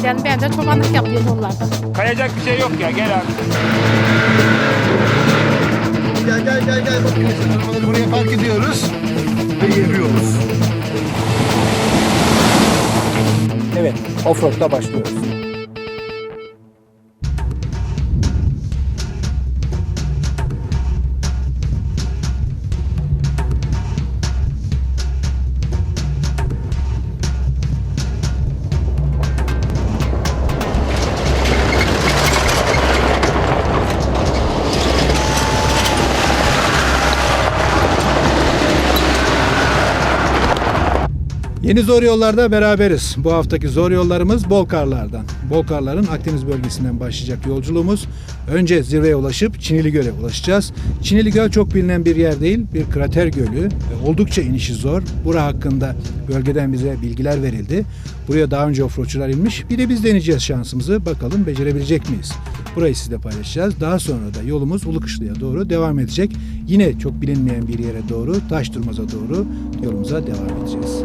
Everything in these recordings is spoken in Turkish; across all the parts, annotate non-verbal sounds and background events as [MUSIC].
edelim. Ben de çobanlık yapıyorum onlarda. Kayacak bir şey yok ya gel abi. Gel gel gel gel. Bakın işte arabaları buraya park ediyoruz. Ve yürüyoruz. Evet, offroad'da başlıyoruz. Yeni zor yollarda beraberiz. Bu haftaki zor yollarımız Bolkarlardan. Bolkarların Akdeniz bölgesinden başlayacak yolculuğumuz. Önce zirveye ulaşıp Çinili Göl'e ulaşacağız. Çinili Göl çok bilinen bir yer değil, bir krater gölü. Oldukça inişi zor. Bura hakkında bölgeden bize bilgiler verildi. Buraya daha önce offroadçular inmiş. Bir de biz deneyeceğiz şansımızı. Bakalım becerebilecek miyiz? Burayı sizle paylaşacağız. Daha sonra da yolumuz Ulukışlı'ya doğru devam edecek. Yine çok bilinmeyen bir yere doğru, Taşdurmaz'a doğru yolumuza devam edeceğiz.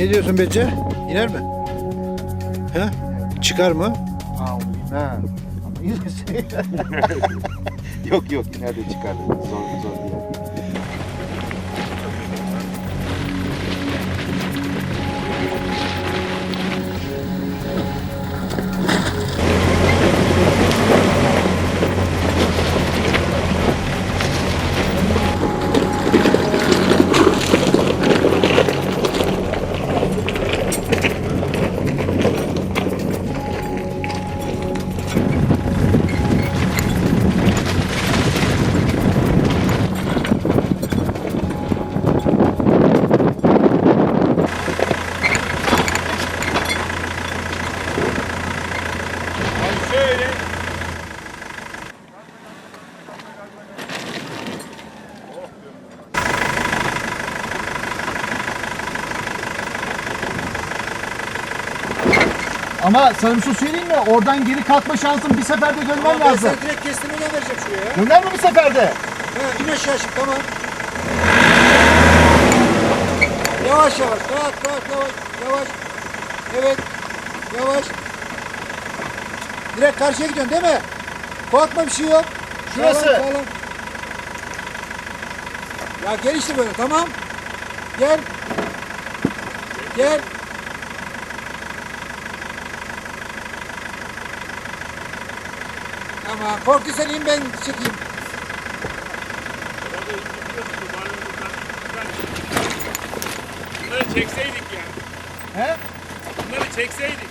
Ne diyorsun Bece? İner mi? He? Çıkar mı? Ha. [LAUGHS] yok yok yine de çıkar. Zor zor Ama sana bir şey söyleyeyim mi? Oradan geri kalkma şansın bir seferde dönmem lazım. direkt kestirmeden vereceğim şuraya ya. Döner mi bir seferde? Ha, in aşağı şimdi tamam. Yavaş yavaş, rahat rahat yavaş, yavaş. Evet, yavaş. Direkt karşıya gidiyorsun değil mi? Korkma bir şey yok. Şurası. Sağlam, sağlam. Ya gel işte böyle tamam. Gel. Gel. Tamam. Korktuysan in ben çekeyim. Bunları çekseydik ya. He? Bunları çekseydik.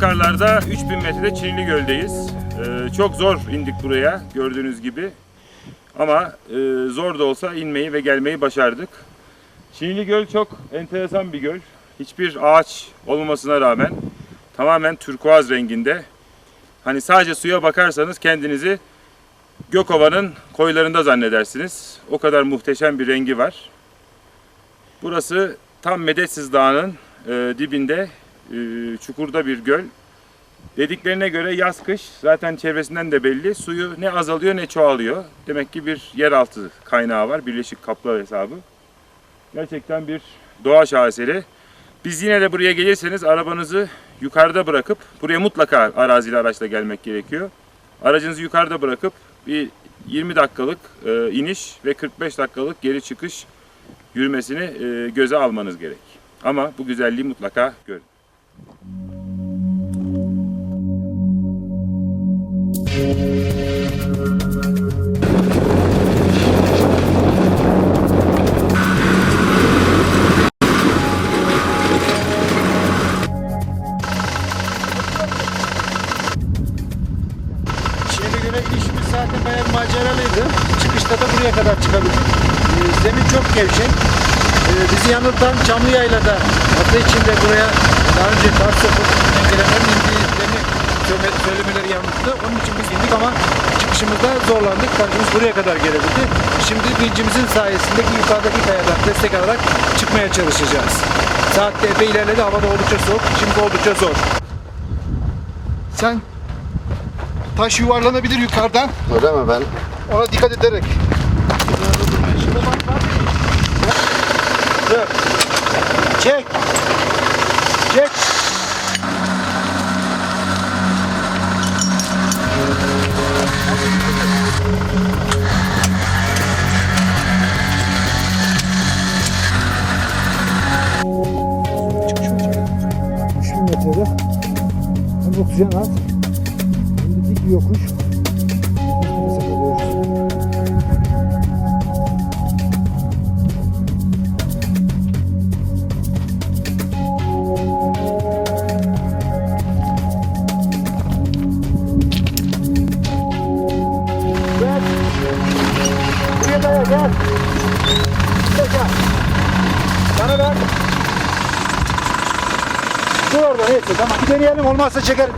Bolkarlar'da 3000 metrede Çinli Göl'deyiz. Ee, çok zor indik buraya gördüğünüz gibi. Ama e, zor da olsa inmeyi ve gelmeyi başardık. Çinli Göl çok enteresan bir göl. Hiçbir ağaç olmamasına rağmen tamamen turkuaz renginde. Hani sadece suya bakarsanız kendinizi Gökova'nın koylarında zannedersiniz. O kadar muhteşem bir rengi var. Burası tam Medetsiz Dağı'nın e, dibinde çukurda bir göl. Dediklerine göre yaz kış zaten çevresinden de belli. Suyu ne azalıyor ne çoğalıyor. Demek ki bir yeraltı kaynağı var. Birleşik kaplar hesabı. Gerçekten bir doğa şaheseri. Biz yine de buraya gelirseniz arabanızı yukarıda bırakıp buraya mutlaka araziyle araçla gelmek gerekiyor. Aracınızı yukarıda bırakıp bir 20 dakikalık e, iniş ve 45 dakikalık geri çıkış yürümesini e, göze almanız gerek. Ama bu güzelliği mutlaka görün. Yanıltan Çamlı Yayla'da hafta içinde buraya daha önce kar sokup engellemenin indiğini söyle- söylemeleri yanlıştı. Onun için biz indik ama çıkışımızda zorlandık. Karşımız buraya kadar gelebildi. Şimdi vincimizin sayesinde yukarıdaki kayadan destek alarak çıkmaya çalışacağız. Saatte epey ilerledi. Havada oldukça soğuk. Şimdi oldukça zor. Sen Taş yuvarlanabilir yukarıdan. Öyle mi ben? Ona dikkat ederek. Dur. Çek. Hem oksijen deneyelim olmazsa çekeriz.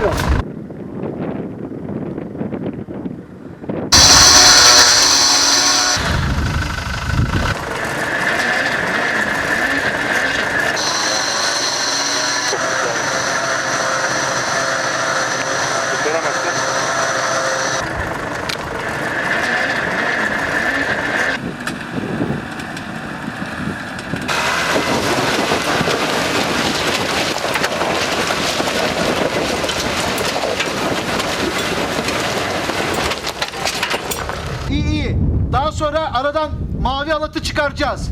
İyi iyi. Daha sonra aradan mavi alatı çıkaracağız.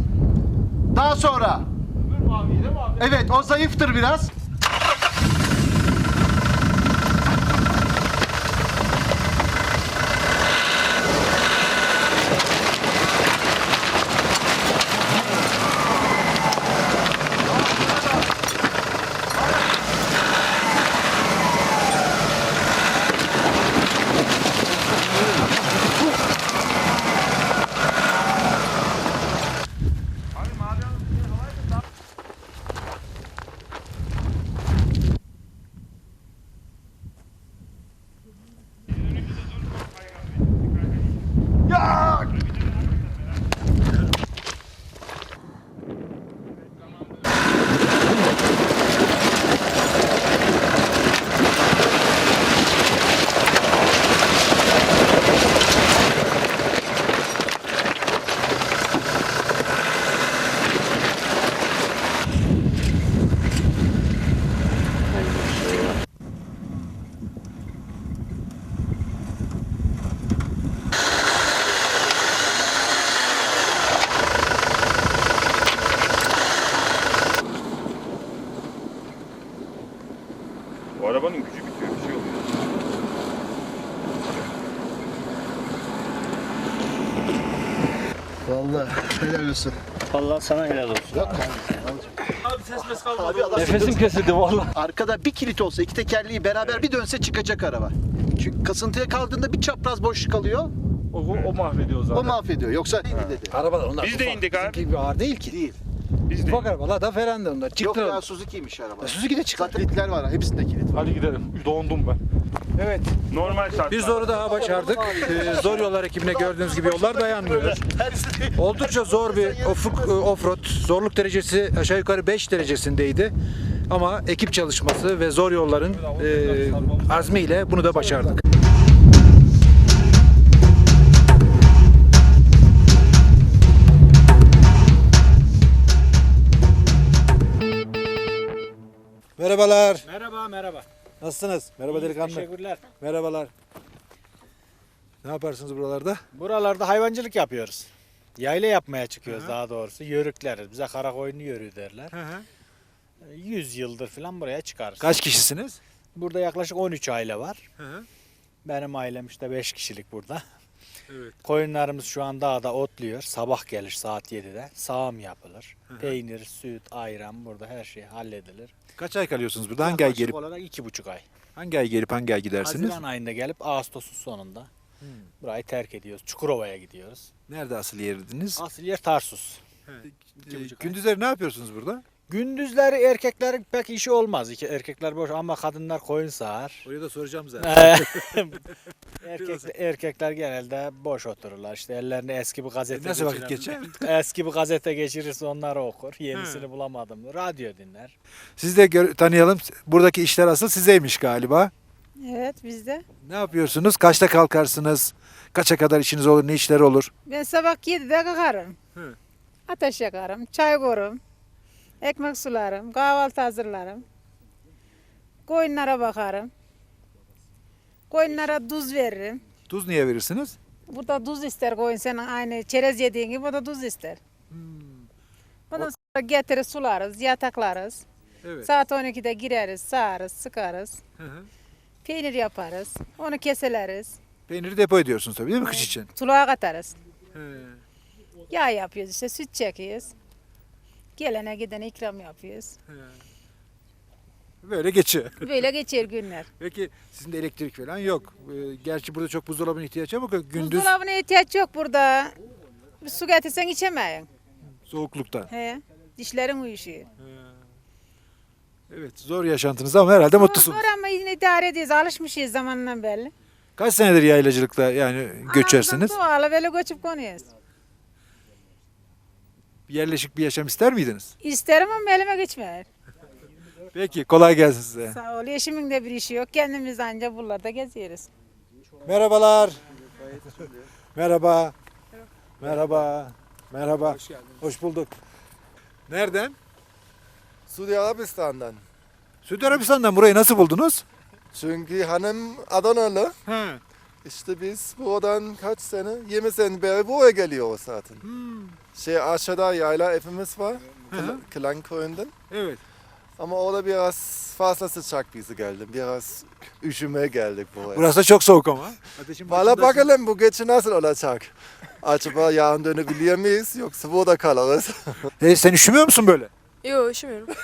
Daha sonra. Evet o zayıftır biraz. O arabanın gücü bitiyor. Bir şey oluyor. Vallahi olsun. Allah sana helal olsun. Abi adam Nefesim kesildi vallahi. arkada bir kilit olsa iki tekerleği beraber bir dönse çıkacak araba. Çünkü kasıntıya kaldığında bir çapraz boşluk kalıyor. O, o mahvediyor zaten. O mahvediyor. Yoksa indi dedi. Arabalar onlar Biz de ufak. indik abi. Bizimki gibi ağır değil ki. Değil. Biz de Ufak arabalar da ferende onlar. Yok Çıktı. ya Suzuki'ymiş araba. Suzuki de çıktı. Zaten kilitler var. Hepsinde kilit var. Hadi gidelim. Dondum ben. Evet. Normal şartlarda. Bir zoru daha başardık. Ee, zor yollar ekibine gördüğünüz gibi yollar dayanmıyor. Oldukça zor bir ofuk, e, offroad. Zorluk derecesi aşağı yukarı 5 derecesindeydi. Ama ekip çalışması ve zor yolların e, azmiyle bunu da başardık. Merhabalar. Merhaba merhaba. Nasılsınız? Merhaba delikanlı. Teşekkürler. Merhabalar. Ne yaparsınız buralarda? Buralarda hayvancılık yapıyoruz. Yayla yapmaya çıkıyoruz daha doğrusu. Yörükleriz. Bize kara koyunu yörüğü derler. 100 yıldır falan buraya çıkarız. Kaç kişisiniz? Burada yaklaşık 13 aile var. Benim ailem işte 5 kişilik burada. Evet. Koyunlarımız şu an dağda otluyor. Sabah gelir saat 7'de. Sağım yapılır. Peynir, süt, ayran burada her şey halledilir. Kaç ay kalıyorsunuz burada? Hangi ay Yaklaşık gelip olarak 2,5 ay. hangi ay gelip hangi ay gidersiniz? Haziran ayında gelip Ağustos'un sonunda burayı terk ediyoruz. Çukurova'ya gidiyoruz. Nerede asıl yerdiniz? Asıl yer Tarsus. Ee, Gündüzleri ne yapıyorsunuz burada? Gündüzleri erkeklerin pek işi olmaz. İki erkekler boş ama kadınlar koyun sağar. Oraya da soracağım zaten. [LAUGHS] Erkek, erkekler genelde boş otururlar. İşte ellerine eski bir gazete Nasıl vakit geçer? [LAUGHS] Eski bir gazete geçirirse onları okur. Yenisini bulamadım. Radyo dinler. Siz de gör- tanıyalım. Buradaki işler asıl sizeymiş galiba. Evet bizde. Ne yapıyorsunuz? Kaçta kalkarsınız? Kaça kadar işiniz olur? Ne işler olur? Ben sabah 7'de kalkarım. Hı. Ateş yakarım, çay koyarım. Ekmek sularım, kahvaltı hazırlarım. Koyunlara bakarım. Koyunlara tuz veririm. Tuz niye verirsiniz? Bu da tuz ister koyun senin aynı çerez yediğin gibi bu da tuz ister. Hmm. Ondan sonra getirir sularız, yataklarız. Evet. Saat 12'de gireriz, sağarız, sıkarız. Hı hı. Peynir yaparız. Onu keseleriz. Peyniri depo ediyorsunuz tabii değil mi kış için? Tuluğa katarız. He. Yağ yapıyoruz işte süt çekiyoruz. Gelene gidene ikram yapıyoruz. Böyle geçiyor. [LAUGHS] Böyle geçer günler. Peki sizin de elektrik falan yok. Ee, Gerçi burada çok buzdolabına ihtiyaç yok ama gündüz Buzdolabına ihtiyaç yok burada. Bir su getirsen içemeyin. soğukluktan. He. Dişlerin uyuşuyor. Evet zor yaşantınız ama herhalde mutlusunuz. Zor ama yine idare ediyoruz. Alışmışız zamanından belli. Kaç senedir yaylacılıkla yani göçersiniz? Anamızdan Doğalı böyle göçüp konuyoruz. Yerleşik bir yaşam ister miydiniz? İsterim ama elime geçmiyor. Peki kolay gelsin size. Sağ ol. Eşimin de bir işi yok. Kendimiz anca buralarda geziyoruz. Merhabalar. Merhaba. Merhaba. Merhaba. Hoş bulduk. Nereden? Suudi Arabistan'dan. Suudi Arabistan'dan burayı nasıl buldunuz? Çünkü hanım Adanalı. He. İşte biz buradan kaç sene? 20 sene beri buraya geliyoruz zaten. Şey aşağıda yayla evimiz var. Kl- Klangköy'den. Evet. Ama orada biraz fazla sıcak bize geldi. Biraz üşümeye geldik buraya. Burası da çok soğuk ama. Valla bakalım bu gece nasıl olacak? Acaba yarın dönebiliyor muyuz yoksa burada kalırız? [LAUGHS] E, sen üşümüyor musun böyle? Yok üşümüyorum. [LAUGHS]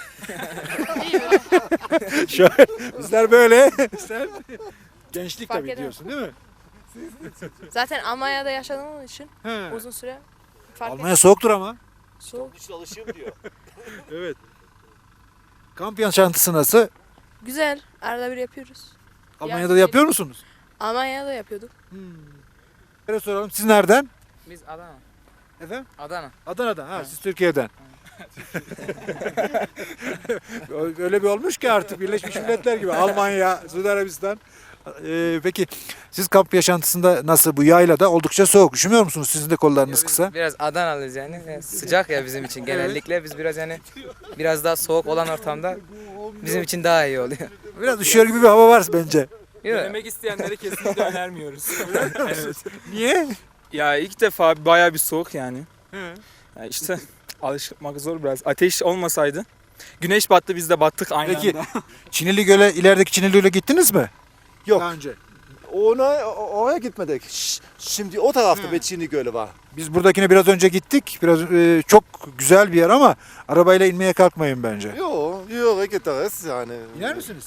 Şöyle. Bizler böyle. sen gençlik Fark tabii eder. diyorsun değil mi? [LAUGHS] Zaten Almanya'da yaşadığım için He. uzun süre fark Almanya soğuktur ama. soğuk. [LAUGHS] Evet. Kamp yaşantısı nasıl? Güzel. Arada bir yapıyoruz. Almanya'da da yapıyor musunuz? Almanya'da yapıyorduk. Şöyle soralım. Siz nereden? Biz Adana. Efendim? Adana. Adana'dan. Ha, siz Türkiye'den. [LAUGHS] Öyle bir olmuş ki artık Birleşmiş Milletler gibi. Almanya, Suudi Arabistan. Ee, peki siz kamp yaşantısında nasıl bu yaylada oldukça soğuk. Üşümüyor musunuz? Sizin de kollarınız Biz kısa. Biraz Adanalıyız yani. Yani Sıcak ya bizim için genellikle. Biz biraz yani biraz daha soğuk olan ortamda bizim için daha iyi oluyor. Biraz üşüyor gibi bir hava var bence. Denemek isteyenlere kesinlikle önermiyoruz. [LAUGHS] evet. Niye? Ya ilk defa bayağı bir soğuk yani. Ya işte alışmak zor biraz. Ateş olmasaydı. Güneş battı biz de battık aynı Peki. anda. Çinili Göl'e, ilerideki Çinili Göl'e gittiniz mi? Yok. Daha önce. Ona, oraya gitmedik. Şimdi o tarafta Beçini Gölü var. Biz buradakine biraz önce gittik. Biraz e, çok güzel bir yer ama arabayla inmeye kalkmayın bence. Yo, yürü gideriz yani. İner misiniz?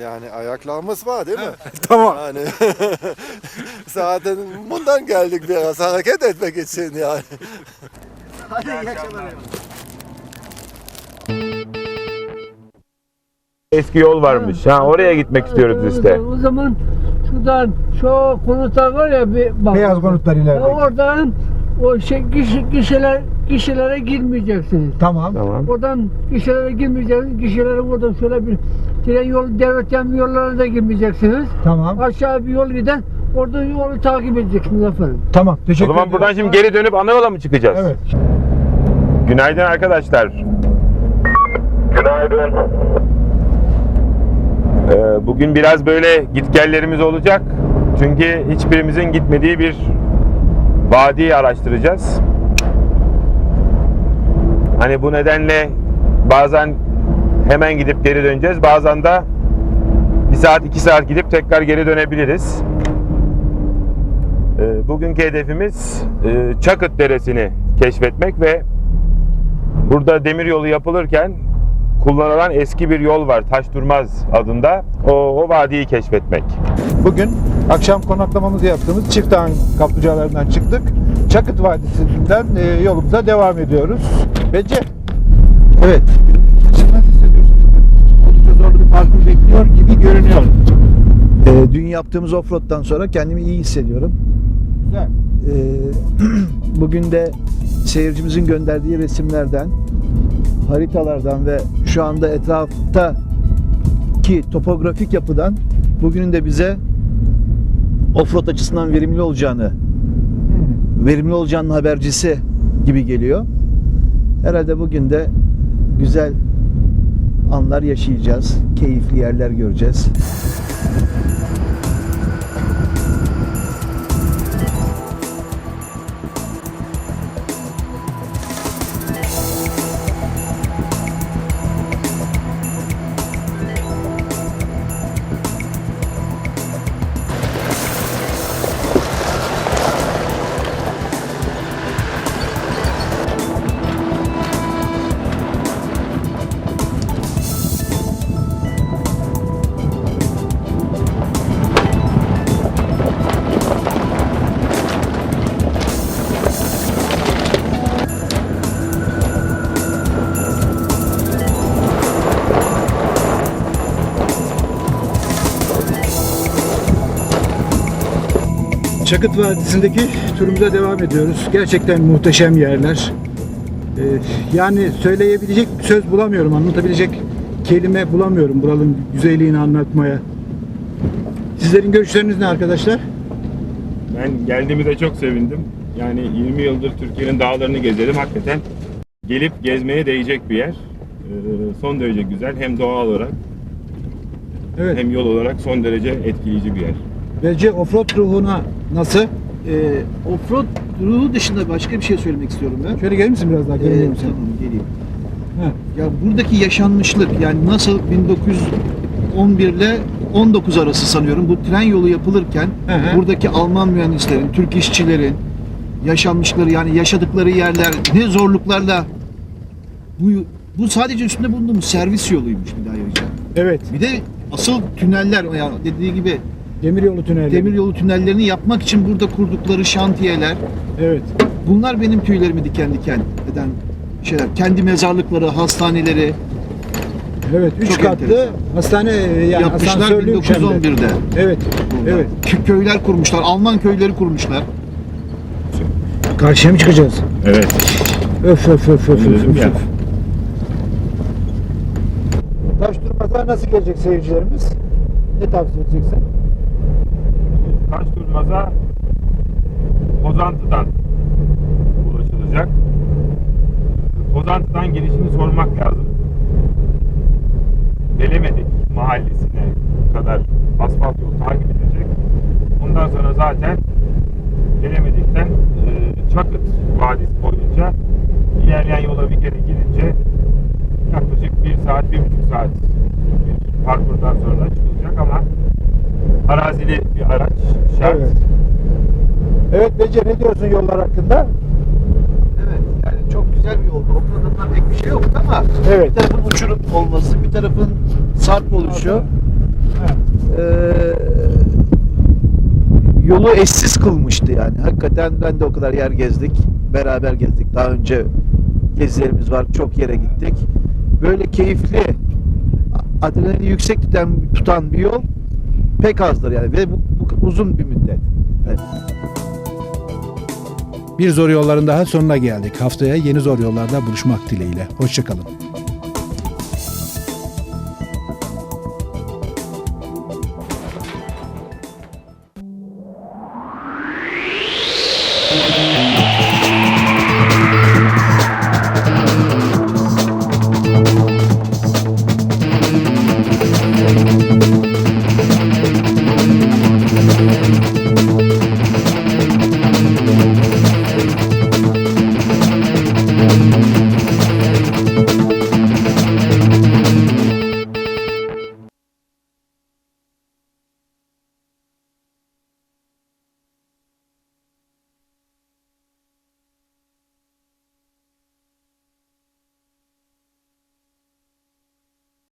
Yani ayaklarımız var değil mi? [LAUGHS] tamam. Yani [LAUGHS] zaten bundan geldik biraz hareket etmek için yani. Eski yol varmış. Ha oraya gitmek istiyoruz işte. O zaman şuradan şu konutlar var ya bir bak. Beyaz konutlar ileride. Oradan o şey, gişe, gişeler, gişelere girmeyeceksiniz. Tamam. Tamam. Oradan gişelere girmeyeceksiniz. Gişelere oradan şöyle bir tren yol, devlet yol yollarına da girmeyeceksiniz. Tamam. Aşağı bir yol giden oradan yolu takip edeceksiniz efendim. Tamam. O Teşekkür zaman buradan şimdi geri dönüp ana yola mı çıkacağız? Evet. Günaydın arkadaşlar. Günaydın. Ee, bugün biraz böyle gitgellerimiz olacak. Çünkü hiçbirimizin gitmediği bir vadiyi araştıracağız. Hani bu nedenle bazen hemen gidip geri döneceğiz. Bazen de bir saat iki saat gidip tekrar geri dönebiliriz. Ee, Bugünkü hedefimiz e, Çakıt Deresi'ni keşfetmek ve burada demir yolu yapılırken kullanılan eski bir yol var Taş Durmaz adında. O, o vadiyi keşfetmek. Bugün akşam konaklamamızı yaptığımız Çiftağın kaplıcalarından çıktık. Çakıt Vadisi'nden e, yolumuza devam ediyoruz. Bence Evet. Nasıl hissediyorsun? Oldukça zorlu bir parkur bekliyor gibi görünüyor. Ee, dün yaptığımız offroad'dan sonra kendimi iyi hissediyorum. Güzel. Ee, [CLEARS THROAT] bugün de seyircimizin gönderdiği resimlerden, haritalardan ve şu anda etrafta ki topografik yapıdan bugünün de bize offroad açısından verimli olacağını, verimli olacağının habercisi gibi geliyor. Herhalde bugün de güzel anlar yaşayacağız, keyifli yerler göreceğiz. Çakıt Vadisi'ndeki turumuza devam ediyoruz. Gerçekten muhteşem yerler. Ee, yani söyleyebilecek söz bulamıyorum, anlatabilecek kelime bulamıyorum buranın güzelliğini anlatmaya. Sizlerin görüşleriniz ne arkadaşlar? Ben geldiğimize çok sevindim. Yani 20 yıldır Türkiye'nin dağlarını gezerim. Hakikaten gelip gezmeye değecek bir yer. Ee, son derece güzel. Hem doğal olarak Evet. hem yol olarak son derece etkileyici bir yer. Bence offroad ruhuna nasıl? Ee, offroad ruhu dışında başka bir şey söylemek istiyorum ben. Şöyle gelir misin biraz daha? Ee, Göremiyorum seni. tamam geleyim. Ha. Ya buradaki yaşanmışlık yani nasıl 1911 ile 19 arası sanıyorum bu tren yolu yapılırken Hı hı. buradaki Alman mühendislerin, Türk işçilerin yaşanmışları yani yaşadıkları yerler ne zorluklarla bu bu sadece üstünde bulunduğumuz servis yoluymuş bir daha ayrıca. Evet. Bir de asıl tüneller yani dediği gibi Demiryolu tüneli. demiryolu tünellerini yapmak için burada kurdukları şantiyeler Evet. Bunlar benim tüylerimi diken diken eden şeyler. Kendi mezarlıkları, hastaneleri Evet. Üç Çok katlı enteresan. hastane e, yani yapmışlar asansörlüymüş hem de. 1911'de. Evet. burada. Evet. Kö- Köyler kurmuşlar, Alman köyleri kurmuşlar. Karşıya mı çıkacağız? Evet. Öf öf öf öf öf öf. öf. Taş durmazlar nasıl gelecek seyircilerimiz? Ne tavsiye edeceksin? Taş Durmaz'a Pozantı'dan ulaşılacak. Pozantı'dan girişini sormak lazım. Belemedik mahallesine kadar asfalt yol takip edecek. Ondan sonra zaten Belemedik'ten e, Çakıt Vadisi boyunca ilerleyen yola bir kere gidince yaklaşık bir saat, bir buçuk saat bir parkurdan sonra çıkılacak ama arazili bir araç şart. Evet. Evet Bece ne diyorsun yollar hakkında? Evet, yani çok güzel bir yoldu. O kadar pek bir şey yoktu ama Evet. bir tarafın uçurum olması, bir tarafın sarp oluşu ee, yolu eşsiz kılmıştı yani. Hakikaten ben de o kadar yer gezdik. Beraber gezdik. Daha önce gezilerimiz var. Çok yere gittik. Böyle keyifli adrenalini yüksek tutan, tutan bir yol pek azdır yani ve bu, bu uzun bir müddet. Bir zor yolların daha sonuna geldik. Haftaya yeni zor yollarda buluşmak dileğiyle. Hoşçakalın.